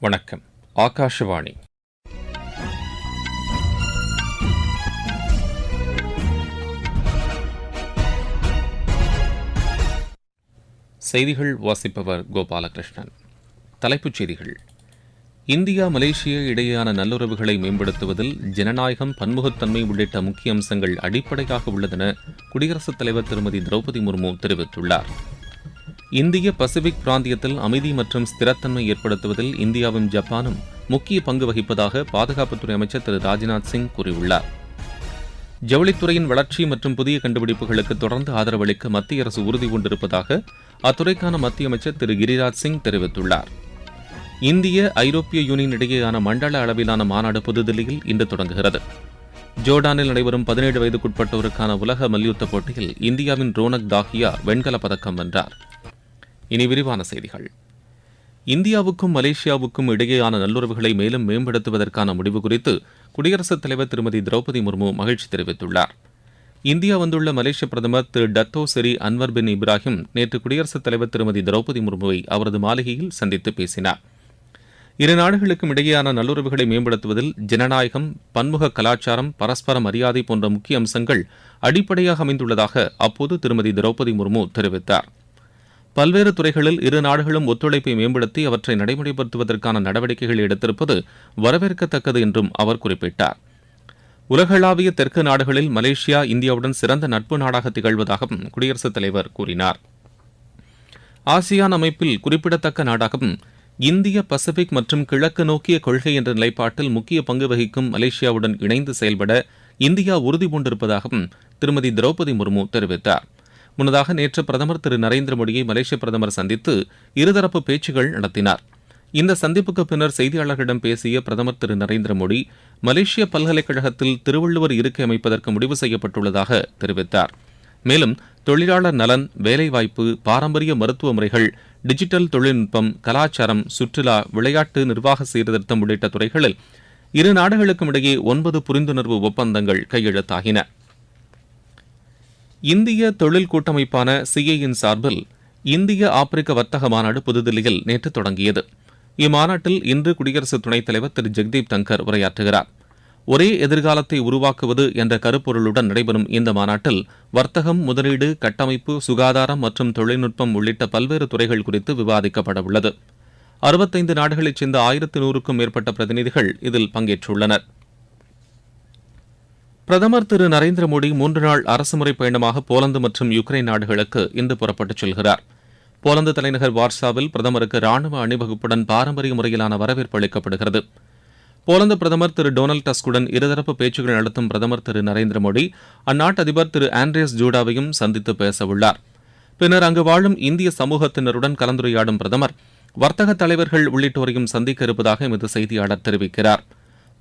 வணக்கம். ஆகாஷவாணி. செய்திகள் வாசிப்பவர் கோபாலகிருஷ்ணன். தலைப்புச் செய்திகள். இந்தியா மலேசியா இடையேயான நல்லுறவுகளை மேம்படுத்துவதில் ஜனநாயகம் பன்முகத்தன்மை உள்ளிட்ட முக்கிய அம்சங்கள் அடிப்படையாக உள்ளதென குடியரசுத் தலைவர் திருமதி திரௌபதி முர்மு தெரிவித்துள்ளார். இந்திய பசிபிக் பிராந்தியத்தில் அமைதி மற்றும் ஸ்திரத்தன்மை ஏற்படுத்துவதில் இந்தியாவும் ஜப்பானும் முக்கிய பங்கு வகிப்பதாக பாதுகாப்புத்துறை அமைச்சர் திரு ராஜ்நாத் சிங் கூறியுள்ளார். ஜவுளித்துறையின் வளர்ச்சி மற்றும் புதிய கண்டுபிடிப்புகளுக்கு தொடர்ந்து ஆதரவளிக்க மத்திய அரசு உறுதி கொண்டிருப்பதாக அத்துறைக்கான மத்திய அமைச்சர் திரு கிரிராஜ் சிங் தெரிவித்துள்ளார். இந்திய ஐரோப்பிய யூனியன் இடையேயான மண்டல அளவிலான மாநாடு புதுதில்லியில் இன்று தொடங்குகிறது. ஜோர்டானில் நடைபெறும் பதினேழு வயதுக்குட்பட்டோருக்கான உலக மல்யுத்த போட்டியில் இந்தியாவின் ரோனக் தாகியா வெண்கலப் பதக்கம் வென்றார். இனி விரிவான செய்திகள். இந்தியாவுக்கும் மலேசியாவுக்கும் இடையேயான நல்லுறவுகளை மேலும் மேம்படுத்துவதற்கான முடிவு குறித்து குடியரசுத் தலைவர் திருமதி திரௌபதி முர்மு மகிழ்ச்சி தெரிவித்துள்ளார். இந்தியா வந்துள்ள மலேசிய பிரதமர் திரு டத்தோ செரி அன்வர் பின் இப்ராஹிம் நேற்று குடியரசுத் தலைவர் திருமதி திரௌபதி முர்முவை அவரது மாளிகையில் சந்தித்து பேசினார். இரு நாடுகளுக்கும் இடையேயான நல்லுறவுகளை மேம்படுத்துவதில் ஜனநாயகம் பன்முக கலாச்சாரம் பரஸ்பர மரியாதை போன்ற முக்கிய அம்சங்கள் அடிப்படையாக அமைந்துள்ளதாக அப்போது திருமதி திரௌபதி முர்மு தெரிவித்தார். பல்வேறு துறைகளில் இரு நாடுகளும் ஒத்துழைப்பை மேம்படுத்தி அவற்றை நடைமுறைப்படுத்துவதற்கான நடவடிக்கைகளை எடுத்திருப்பது வரவேற்கத்தக்கது என்றும் அவர் குறிப்பிட்டார். உலகளாவிய தெற்கு நாடுகளில் மலேசியா இந்தியாவுடன் சிறந்த நட்பு நாடாக திகழ்வதாகவும் குடியரசுத் தலைவர் கூறினார். ஆசியான் அமைப்பில் குறிப்பிடத்தக்க நாடாகவும் இந்திய பசிபிக் மற்றும் கிழக்கு நோக்கிய கொள்கை என்ற நிலைப்பாட்டில் முக்கிய பங்கு வகிக்கும் மலேசியாவுடன் இணைந்து செயல்பட இந்தியா உறுதி பூண்டிருப்பதாகவும் திருமதி திரௌபதி முர்மு தெரிவித்தார். முன்னதாக நேற்று பிரதமர் திரு நரேந்திர மோடியை மலேசிய பிரதமர் சந்தித்து இருதரப்பு பேச்சுகள் நடத்தினார். இந்த சந்திப்புக்கு பின்னர் செய்தியாளர்களிடம் பேசிய பிரதமர் திரு நரேந்திர மோடி மலேசிய பல்கலைக்கழகத்தில் திருவள்ளுவர் இருக்கை அமைப்பதற்கு முடிவு செய்யப்பட்டுள்ளதாக தெரிவித்தார். மேலும் தொழிலாளர் நலன் வேலைவாய்ப்பு பாரம்பரிய மருத்துவ முறைகள் டிஜிட்டல் தொழில்நுட்பம் கலாச்சாரம் சுற்றுலா விளையாட்டு நிர்வாக சீர்திருத்தம் உள்ளிட்ட துறைகளில் இரு நாடுகளுக்கும் இடையே ஒன்பது புரிந்துணர்வு ஒப்பந்தங்கள் கையெழுத்தாகின. இந்திய தொழில் கூட்டமைப்பான சிஐயின் சார்பில் இந்திய ஆப்பிரிக்க வர்த்தக மாநாடு புதுதில்லியில் நேற்று தொடங்கியது. இம்மாநாட்டில் இன்று குடியரசு துணைத் தலைவர் திரு ஜெக்தீப் தங்கர் உரையாற்றுகிறார். ஒரே எதிர்காலத்தை உருவாக்குவது என்ற கருப்பொருளுடன் நடைபெறும் இந்த மாநாட்டில் வர்த்தகம் முதலீடு கட்டமைப்பு சுகாதாரம் மற்றும் தொழில்நுட்பம் உள்ளிட்ட பல்வேறு துறைகள் குறித்து விவாதிக்கப்பட உள்ளது. அறுபத்தைந்து நாடுகளைச் சேர்ந்த ஆயிரத்து நூறுக்கும் மேற்பட்ட பிரதிநிதிகள் இதில் பங்கேற்றுள்ளனர். பிரதமர் திரு நரேந்திர மோடி மூன்று நாள் அரசுமுறை பயணமாக போலந்து மற்றும் யுக்ரைன் நாடுகளுக்கு இன்று புறப்பட்டுச் செல்கிறார். போலந்து தலைநகர் வார்சாவில் பிரதமருக்கு ராணுவ அணிவகுப்புடன் பாரம்பரிய முறையிலான வரவேற்பு அளிக்கப்படுகிறது. போலந்து பிரதமர் திரு டொனால்டு டஸ்குடன் இருதரப்பு பேச்சுக்கள் நடத்தும் பிரதமர் திரு நரேந்திர மோடி அந்நாட்டு அதிபர் திரு ஆண்ட்ரியஸ் ஜூடாவையும் சந்தித்து பேசவுள்ளார். பின்னர் அங்கு வாழும் இந்திய சமூகத்தினருடன் கலந்துரையாடும் பிரதமர் வர்த்தக தலைவர்கள் உள்ளிட்டோரையும் சந்திக்க இருப்பதாக எமது செய்தியாளர் தெரிவிக்கிறார்.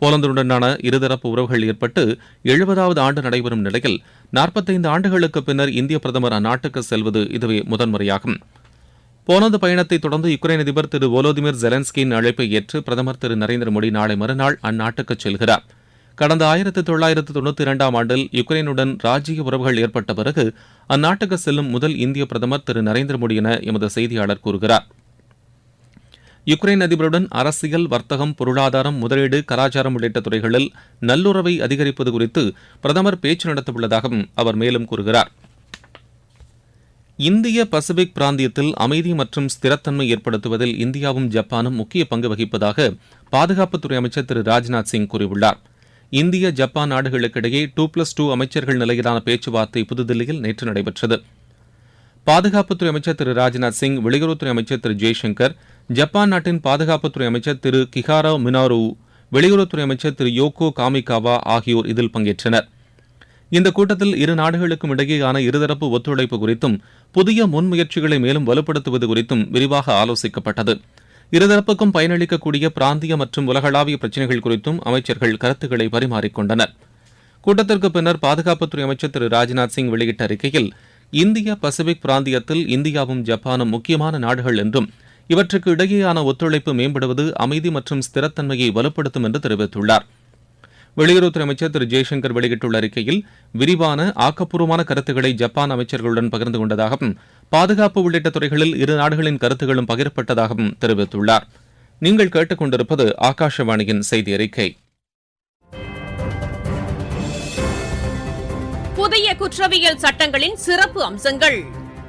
போலந்துடனான இருதரப்பு உறவுகள் ஏற்பட்டு எழுபதாவது ஆண்டு நடைபெறும் நிலையில் நாற்பத்தைந்து ஆண்டுகளுக்கு பின்னர் இந்திய பிரதமர் அந்நாட்டுக்கு செல்வது இதுவே முதன்முறையாகும் போலந்து பயணத்தை தொடர்ந்து யுக்ரைன் அதிபர் திரு வோலோதிமிர் ஜெலன்ஸ்கியின் அழைப்பை ஏற்று பிரதமர் திரு நரேந்திர மோடி நாளை மறுநாள் அந்நாட்டுக்கு செல்கிறார். கடந்த ஆயிரத்து தொள்ளாயிரத்து தொண்ணூற்றி இரண்டாம் ஆண்டில் யுக்ரைனுடன் ராஜ்ய உறவுகள் ஏற்பட்ட பிறகு அந்நாட்டுக்கு செல்லும் முதல் இந்திய பிரதமர் திரு நரேந்திர மோடி என எமது செய்தியாளர் கூறுகிறார். யுக்ரைன் அதிபருடன் அரசியல் வர்த்தகம் பொருளாதாரம் முதலீடு கலாச்சாரம் உள்ளிட்ட துறைகளில் நல்லுறவை அதிகரிப்பது குறித்து பிரதமர் பேச்சு நடத்தவுள்ளதாகவும் அவர் மேலும் கூறுகிறார். இந்திய பசிபிக் பிராந்தியத்தில் அமைதி மற்றும் ஸ்திரத்தன்மை ஏற்படுத்துவதில் இந்தியாவும் ஜப்பானும் முக்கிய பங்கு வகிப்பதாக பாதுகாப்புத்துறை அமைச்சர் திரு ராஜ்நாத் சிங் கூறியுள்ளார். இந்திய ஜப்பான் நாடுகளுக்கிடையே டூ பிளஸ் டூ அமைச்சர்கள் நிலையிலான பேச்சுவார்த்தை புதுதில்லியில் நேற்று நடைபெற்றது. பாதுகாப்புத்துறை அமைச்சர் திரு ராஜ்நாத் சிங் வெளியுறவுத்துறை அமைச்சர் திரு ஜெய்சங்கர் ஜப்பான் நாட்டின் பாதுகாப்புத்துறை அமைச்சர் திரு கிஹாரோ மினாரு வெளியுறவுத்துறை அமைச்சர் திரு யோகோ காமிகாவா ஆகியோர் இதில் பங்கேற்றனர். இந்த கூட்டத்தில் இரு நாடுகளுக்கும் இடையேயான இருதரப்பு ஒத்துழைப்பு குறித்தும் புதிய முன்முயற்சிகளை மேலும் வலுப்படுத்துவது குறித்தும் விரிவாக ஆலோசிக்கப்பட்டது. இருதரப்புக்கும் பயனளிக்கக்கூடிய பிராந்திய மற்றும் உலகளாவிய பிரச்சினைகள் குறித்தும் அமைச்சர்கள் கருத்துக்களை பரிமாறிக்கொண்டனர். கூட்டத்திற்கு பின்னர் பாதுகாப்புத்துறை அமைச்சர் திரு ராஜ்நாத் சிங் வெளியிட்ட அறிக்கையில் இந்திய பசிபிக் பிராந்தியத்தில் இந்தியாவும் ஜப்பானும் முக்கியமான நாடுகள் என்றும் இவற்றுக்கு இடையேயான ஒத்துழைப்பு மேம்படுவது அமைதி மற்றும் ஸ்திரத்தன்மையை வலுப்படுத்தும் என்று தெரிவித்துள்ளார். வெளியுறவுத்துறை அமைச்சர் திரு ஜெய்சங்கர் வெளியிட்டுள்ள அறிக்கையில் விரிவான ஆக்கப்பூர்வமான கருத்துக்களை ஜப்பான் அமைச்சர்களுடன் பகிர்ந்து கொண்டதாகவும் பாதுகாப்பு உள்ளிட்ட துறைகளில் இரு நாடுகளின் கருத்துக்களும் பகிரப்பட்டதாகவும் தெரிவித்துள்ளார். நீங்கள் கேட்டுக்கொண்டிருப்பது ஆகாஷவாணியின் செய்தி அறிக்கை. புதிய குற்றவியல் சட்டங்களின் சிறப்பு அம்சங்கள்.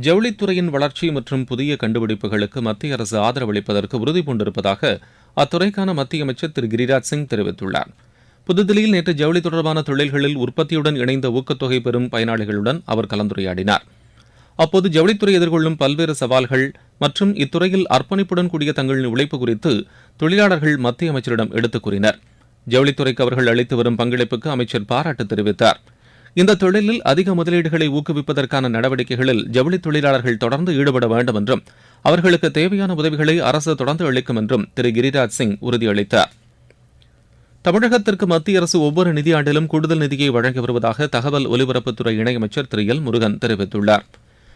ஜவுளித்துறையின் வளர்ச்சி மற்றும் புதிய கண்டுபிடிப்புகளுக்கு மத்திய அரசு ஆதரவளிப்பதற்கு உறுதி பூண்டிருப்பதாக அத்துறைக்கான மத்திய அமைச்சர் திரு கிரிராஜ் சிங் தெரிவித்துள்ளார். புதுதில்லியில் நேற்று ஜவுளி தொடர்பான தொழில்களில் உற்பத்தியுடன் இணைந்த ஊக்கத்தொகை பெறும் பயனாளிகளுடன் அவர் கலந்துரையாடினார். அப்போது ஜவுளித்துறை எதிர்கொள்ளும் பல்வேறு சவால்கள் மற்றும் இத்துறையில் அர்ப்பணிப்புடன் கூடிய தங்களின் உழைப்பு குறித்து தொழிலாளர்கள் மத்திய அமைச்சரிடம் எடுத்துக் கூறினர். ஜவுளித்துறைக்கு அவர்கள் அளித்து வரும் பங்களிப்புக்கு அமைச்சர் பாராட்டு தெரிவித்தார். இந்த தொழிலில் அதிக முதலீடுகளை ஊக்குவிப்பதற்கான நடவடிக்கைகளில் ஜவுளி தொழிலாளர்கள் தொடர்ந்து ஈடுபட வேண்டும் என்றும் அவர்களுக்கு தேவையான உதவிகளை அரசு தொடர்ந்து அளிக்கும் என்றும் திரு கிரிராஜ் சிங் உறுதியளித்தார். தமிழகத்திற்கு மத்திய அரசு ஒவ்வொரு நிதியாண்டிலும் கூடுதல் நிதியை வழங்கி வருவதாக தகவல் ஒலிபரப்புத்துறை இணையமைச்சர் திரு எல் முருகன் தெரிவித்துள்ளார்.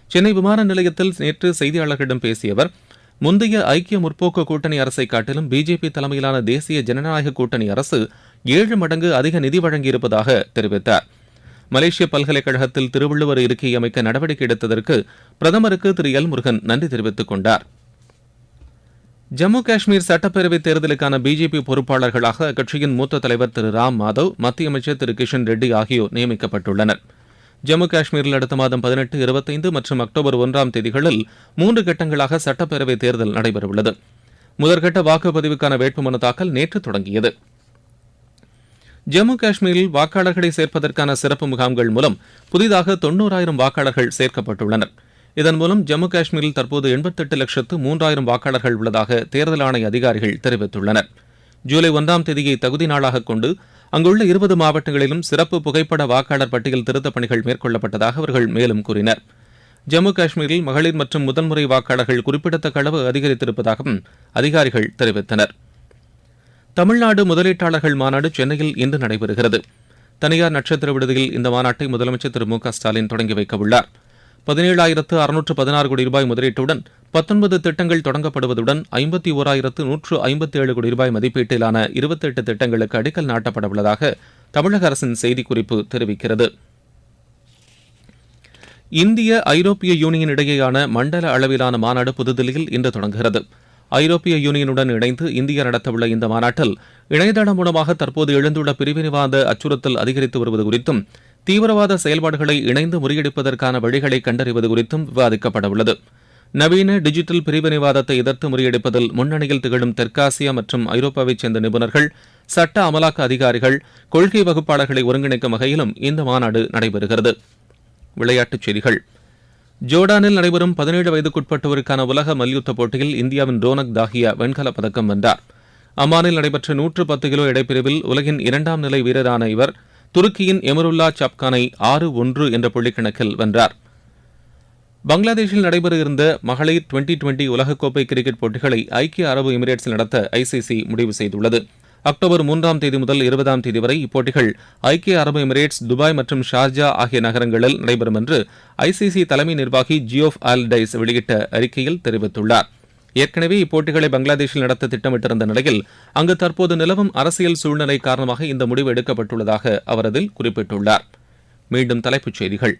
சென்னை விமான நிலையத்தில் நேற்று செய்தியாளர்களிடம் பேசிய அவர் முந்தைய ஐக்கிய முற்போக்கு கூட்டணி அரசை காட்டிலும் பிஜேபி தலைமையிலான தேசிய ஜனநாயக கூட்டணி அரசு ஏழு மடங்கு அதிக நிதி வழங்கியிருப்பதாக தெரிவித்தார். மலேசிய பல்கலைக்கழகத்தில் திருவள்ளுவர் இருக்கை அமைக்க நடவடிக்கை எடுத்ததற்கு பிரதமருக்கு திரு எல் முருகன் நன்றி தெரிவித்துக் கொண்டார். ஜம்மு காஷ்மீர் சட்டப்பேரவைத் தேர்தலுக்கான பிஜேபி பொறுப்பாளர்களாக அக்கட்சியின் மூத்த தலைவர் திரு ராம் மாதவ் மத்திய அமைச்சர் திரு கிஷன் ரெட்டி ஆகியோர் நியமிக்கப்பட்டுள்ளனர். ஜம்மு காஷ்மீரில் அடுத்த மாதம் பதினெட்டு இருபத்தைந்து மற்றும் அக்டோபர் ஒன்றாம் தேதிகளில் மூன்று கட்டங்களாக சட்டப்பேரவைத் தேர்தல் நடைபெறவுள்ளது. முதற்கட்ட வாக்குப்பதிவுக்கான வேட்புமனு தாக்கல் நேற்று தொடங்கியது. ஜம்மு காஷ்மீரில் வாக்காளர்களை சேர்ப்பதற்கான சிறப்பு முகாம்கள் மூலம் புதிதாக தொன்னூறாயிரம் வாக்காளர்கள் சேர்க்கப்பட்டுள்ளனர். இதன் மூலம் ஜம்மு காஷ்மீரில் தற்போது எண்பத்தெட்டு லட்சத்து மூன்றாயிரம் வாக்காளர்கள் உள்ளதாக தேர்தல் ஆணைய அதிகாரிகள் தெரிவித்துள்ளனர். ஜூலை ஒன்றாம் தேதியை தகுதி நாளாக கொண்டு அங்குள்ள இருபது மாவட்டங்களிலும் சிறப்பு புகைப்பட வாக்காளர் பட்டியல் திருத்தப் பணிகள் மேற்கொள்ளப்பட்டதாக அவர்கள் மேலும் கூறினர். ஜம்மு காஷ்மீரில் மகளிர் மற்றும் முதன்முறை வாக்காளர்கள் குறிப்பிடத்தக்க அளவு அதிகரித்திருப்பதாகவும் அதிகாரிகள் தெரிவித்தனர். தமிழ்நாடு முதலீட்டாளர்கள் மாநாடு சென்னையில் இன்று நடைபெறுகிறது. தனியார் நட்சத்திர விடுதியில் இந்த மாநாட்டை முதலமைச்சர் திரு மு ஸ்டாலின் தொடங்கி வைக்க உள்ளார் பதினேழாயிரத்து அறுநூற்று பதினாறு கோடி ரூபாய் முதலீட்டுடன் பத்தொன்பது திட்டங்கள் தொடங்கப்படுவதுடன் ஐம்பத்தி ஓராயிரத்து நூற்று ஐம்பத்தி ஏழு கோடி ரூபாய் மதிப்பீட்டிலான இருபத்தெட்டு திட்டங்களுக்கு அடிக்கல் நாட்டப்பட உள்ளதாக தமிழக அரசின் செய்திக்குறிப்பு தெரிவிக்கிறது. இந்திய ஐரோப்பிய யூனியன் இடையேயான மண்டல அளவிலான மாநாடு புதுதில்லியில் இன்று தொடங்குகிறது. ஐரோப்பிய யூனியனுடன் இணைந்து இந்தியா நடத்தவுள்ள இந்த மாநாட்டில் இணையதளம் மூலமாக தற்போது எழுந்துள்ள பிரிவினைவாத அச்சுறுத்தல் அதிகரித்து வருவது குறித்தும் தீவிரவாத செயல்பாடுகளை இணைந்து முறியடிப்பதற்கான வழிகளை கண்டறிவது குறித்தும் விவாதிக்கப்பட உள்ளது நவீன டிஜிட்டல் பிரிவினைவாதத்தை எதிர்த்து முறியடிப்பதில் முன்னணியில் திகழும் தெற்காசியா மற்றும் ஐரோப்பாவைச் சேர்ந்த நிபுணர்கள் சட்ட அமலாக்க அதிகாரிகள் கொள்கை வகுப்பாளர்களை ஒருங்கிணைக்கும் வகையிலும் இந்த மாநாடு நடைபெறுகிறது. விளையாட்டுச் செய்திகள். ஜோர்டானில் நடைபெறும் பதினேழு வயதுக்குட்பட்டோருக்கான உலக மல்யுத்த போட்டியில் இந்தியாவின் ரோனக் தாகியா வெண்கலப் பதக்கம் வென்றார். அம்மானில் நடைபெற்ற நூற்று பத்து கிலோ இடைப்பிரிவில் உலகின் இரண்டாம் நிலை வீரரான இவர் துருக்கியின் எமருல்லா சப்கானை ஆறு ஒன்று என்ற புள்ளிக்கணக்கில் வென்றார். பங்களாதேஷில் நடைபெற இருந்த மகளிர் டுவெண்டி டுவெண்டி உலகக்கோப்பை கிரிக்கெட் போட்டிகளை ஐக்கிய அரபு எமிரேட்ஸில் நடத்த ஐசிசி முடிவு செய்துள்ளது. அக்டோபர் மூன்றாம் தேதி முதல் இருபதாம் தேதி வரை இப்போட்டிகள் ஐக்கிய அரபு எமிரேட்ஸ் துபாய் மற்றும் ஷார்ஜா ஆகிய நகரங்களில் நடைபெறும் என்று ஐசிசி தலைமை நிர்வாகி ஜியோஃப் ஆல்டைஸ் வெளியிட்ட அறிக்கையில் தெரிவித்துள்ளார். ஏற்கனவே இப்போட்டிகளை பங்களாதேஷில் நடத்த திட்டமிட்டிருந்த நிலையில் அங்கு தற்போது நிலவும் அரசியல் சூழ்நிலை காரணமாக இந்த முடிவு எடுக்கப்பட்டுள்ளதாக அவர் அதில் குறிப்பிட்டுள்ளார். மீண்டும் தலைப்புச் செய்திகள்.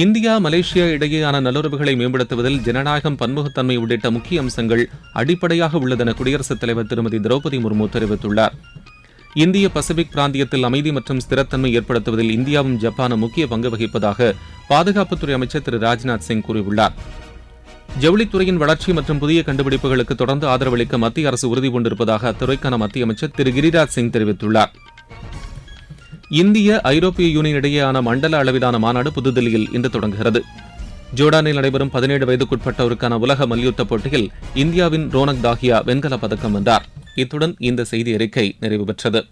இந்தியா மலேசியா இடையேயான நல்லுறவுகளை மேம்படுத்துவதில் ஜனநாயகம் பன்முகத்தன்மை உள்ளிட்ட முக்கிய அம்சங்கள் அடிப்படையாக உள்ளதென குடியரசுத் தலைவர் திருமதி திரௌபதி முர்மு தெரிவித்துள்ளார். இந்திய பசிபிக் பிராந்தியத்தில் அமைதி மற்றும் ஸ்திரத்தன்மை ஏற்படுத்துவதில் இந்தியாவும் ஜப்பானும் முக்கிய பங்கு வகிப்பதாக பாதுகாப்புத்துறை அமைச்சர் திரு ராஜ்நாத் சிங் கூறியுள்ளார். ஜவுளித்துறையின் வளர்ச்சி மற்றும் புதிய கண்டுபிடிப்புகளுக்கு தொடர்ந்து ஆதரவளிக்க மத்திய அரசு உறுதி பூண்டிருப்பதாக அத்துறைக்கான மத்திய அமைச்சர் திரு கிரிராஜ் சிங் தெரிவித்துள்ளார். இந்திய ஐரோப்பிய யூனியன் இடையேயான மண்டல அளவிலான மாநாடு புதுதில்லியில் இன்று தொடங்குகிறது. ஜோர்டானில் நடைபெறும் பதினேழு வயதுக்குட்பட்டோருக்கான உலக மல்யுத்த போட்டியில் இந்தியாவின் ரோனக் தாகியா வெண்கலப் பதக்கம் வென்றார். இத்துடன் இந்த செய்தி அறிக்கை நிறைவு பெற்றது.